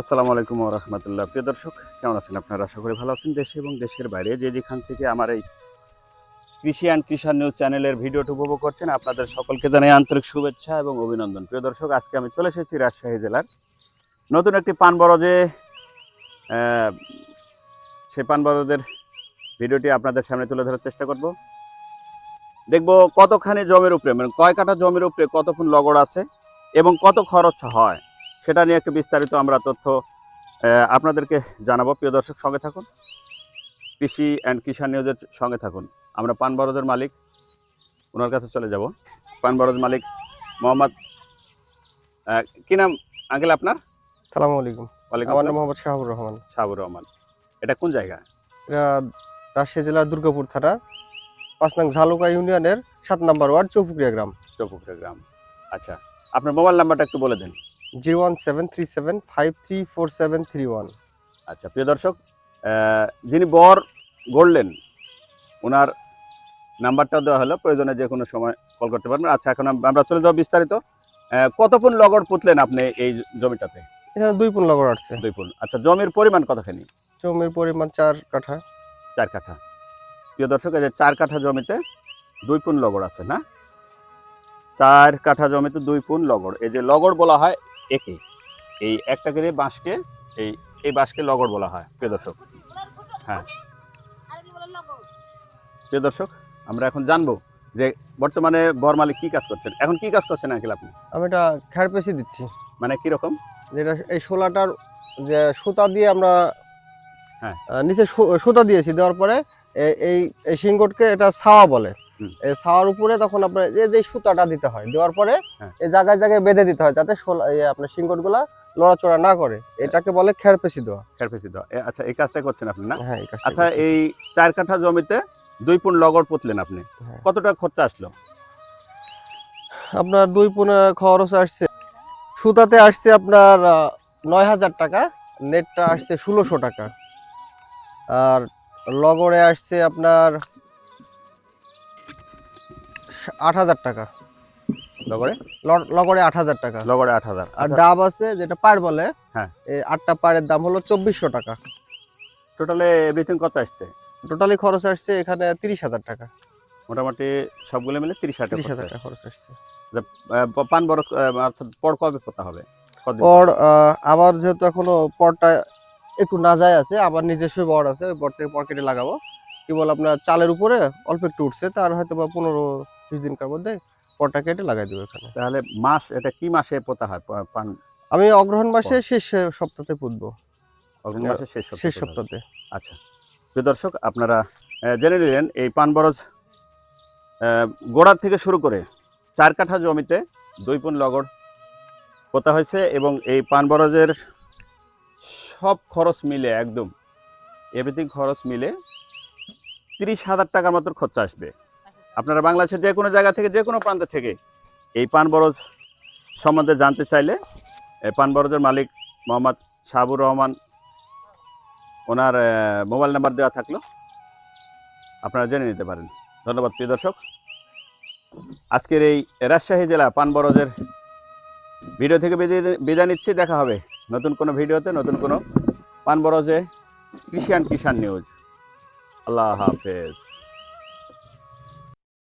আসসালামু আলাইকুম রহমতুল্লাহ। প্রিয় দর্শক, কেমন আছেন আপনারা? আশা করি ভালো আছেন দেশে এবং দেশের বাইরে। যে যেখান থেকে আমার এই কৃষি অ্যান্ড কিষাণ নিউজ চ্যানেলের ভিডিওটি উপভোগ করছেন, আপনাদের সকলকে জানাই আন্তরিক শুভেচ্ছা এবং অভিনন্দন। প্রিয় দর্শক, আজকে আমি চলে এসেছি রাজশাহী জেলার নতুন একটি পান বরজে সে পান বরজের ভিডিওটি আপনাদের সামনে তুলে ধরার চেষ্টা করব। দেখব কতখানি জমির উপরে মানে কয় কাঠা জমির উপরে কতক্ষণ লগড় আছে এবং কত খরচ হয়। সেটা নিয়ে একটু বিস্তারিত আমরা তথ্য আপনাদেরকে জানাব। প্রিয় দর্শক সঙ্গে থাকুন। কৃষি অ্যান্ড কিষাণ নিউজের সঙ্গে থাকুন। আমরা পান বরজের মালিক ওনার কাছে চলে যাব। পান বরজ মালিক মোহাম্মদ কি নাম আঙ্কেল আপনার? সালামু আলাইকুম। ওয়ালাইকুম আমার নাম মোহাম্মদ শাহাবুর রহমান। শাহাবুর রহমান। এটা কোন জায়গা? এটা রাজশাহী জেলার দুর্গাপুর থানা পাঁচ নং ঝালুকা ইউনিয়নের সাত নম্বর ওয়ার্ড চৌপুকুরিয়া গ্রাম। চৌপুকুরা গ্রাম। আচ্ছা আপনার মোবাইল নাম্বারটা একটু বলে দিন। Zero one seven three seven five three four seven three one. আচ্ছা প্রিয় দর্শক যিনি বর গড়লেন ওনার নাম্বারটা দেওয়া হলো। প্রয়োজনে যে কোনো সময় কল করতে পারবেন। আচ্ছা এখন আমরা চলে যাব বিস্তারিত। কত ফুল লগড় পুতলেন আপনি এই জমিটাতে? এখানে দুই পুন লগর আসছে দুই ফুল আচ্ছা জমির পরিমাণ কতখানি? জমির পরিমাণ চার কাঠা। চার কাঠা। প্রিয় দর্শক এই যে চার কাঠা জমিতে দুই পুন লগড় আছে না? চার কাঠা জমিতে দুই পুন লগড়। এই যে লগড় বলা হয় একে। এই একটা করে বাঁশকে এই এই বাঁশকে লগড় বলা হয় প্রিয় দর্শক। হ্যাঁ। প্রিয় দর্শক আমরা এখন জানব যে বর্তমানে বরমালিক কি কাজ করছেন। এখন কি কাজ করছেন আঙ্কেল আপনি? আমি এটা খ্যার পেশি দিচ্ছি। মানে কীরকম যেটা এই শোলাটার যে সুতা দিয়ে আমরা হ্যাঁ। নিচে সুতা দিয়েছি দেওয়ার পরে এই এই শিংগটকে এটা ছাওয়া বলে। এই ছাওয়ার উপরে তখন আপনার যে যে সুতাটা দিতে হয় দেওয়ার পরে হ্যাঁ। এই জায়গায় জায়গায় বেঁধে দিতে হয় যাতে আপনার শিংগটগুলা লড়াচড়া না করে। এটাকে বলে খ্যার পেশি দেওয়া। খেরফেসি দেওয়া। আচ্ছা এই কাজটা করছেন আপনি না? হ্যাঁ আচ্ছা এই চার কাঠা জমিতে দুই পুন লগর পুতলেন আপনি। হ্যাঁ। কত টাকা খরচা আসলো? আপনার দুই পুনে খরচ আসছে সুতাতে আসছে আপনার নয় হাজার টাকা নেটটা আসছে ষোলোশো টাকা। আর লগড়ে আসছে আপনার আট হাজার টাকা। লগড়ে ল- লগড়ে আট হাজার টাকা। লগড়ে আট হাজার। আর ডাব আছে যেটা পাড় বলে হ্যাঁ। এই আটটা পাড়ের দাম হলো চব্বিশশো টাকা। টোটালে এভরিথিং কত আসছে? টোটালি খরচ আসছে এখানে তিরিশ হাজার টাকা। মোটামুটি সবগুলো মিলে তিরিশ হাজার তিরিশ হাজার টাকা খরচ আসছে। আসছে। পান বরস অর্থাৎ পর কবে পোতা হবে? পর আমার যেহেতু এখনও পরটা একটু না যায় আছে আবার নিজস্ব বর আছে ওই বর থেকে পর কেটে লাগাবো। কি বল আপনার চালের উপরে অল্প একটু উঠছে তার হয়তো বা পনেরো বিশ দিনকার মধ্যে পরটা কেটে লাগাই দেবো এখানে। তাহলে মাস এটা কি মাসে পোতা হয় পান? আমি অগ্রহণ মাসে শেষ সপ্তাহে পুঁতবো। অগ্রহণ মাসের শেষ সপ্তাহে শেষ পোতা সপ্তাহে আচ্ছা। প্রিয় দর্শক আপনারা জেনে নিলেন এই পান বরজ গোড়ার থেকে শুরু করে চার কাঠা জমিতে দুই পুন লগড় পোতা হয়েছে এবং এই পান বরজের সব খরচ মিলে একদম এভরিথিং খরচ মিলে তিরিশ হাজার টাকার মতো খরচা আসবে। আপনারা বাংলাদেশের যে কোনো জায়গা থেকে, যে কোনো প্রান্ত থেকে এই পান বরজ সম্বন্ধে জানতে চাইলে, এই পান বরজের মালিক মোহাম্মদ শাহাবুর রহমান, ওনার মোবাইল নাম্বার দেওয়া থাকল। আপনারা জেনে নিতে পারেন। ধন্যবাদ, প্রিয় দর্শক। আজকের এই রাজশাহী জেলা পানবরজের ভিডিও থেকে বিদায় নিচ্ছি। দেখা হবে নতুন কোনো ভিডিওতে নতুন কোনো পানবরজে কৃষি অ্যান্ড কিষাণ নিউজ। আল্লাহ হাফেজ।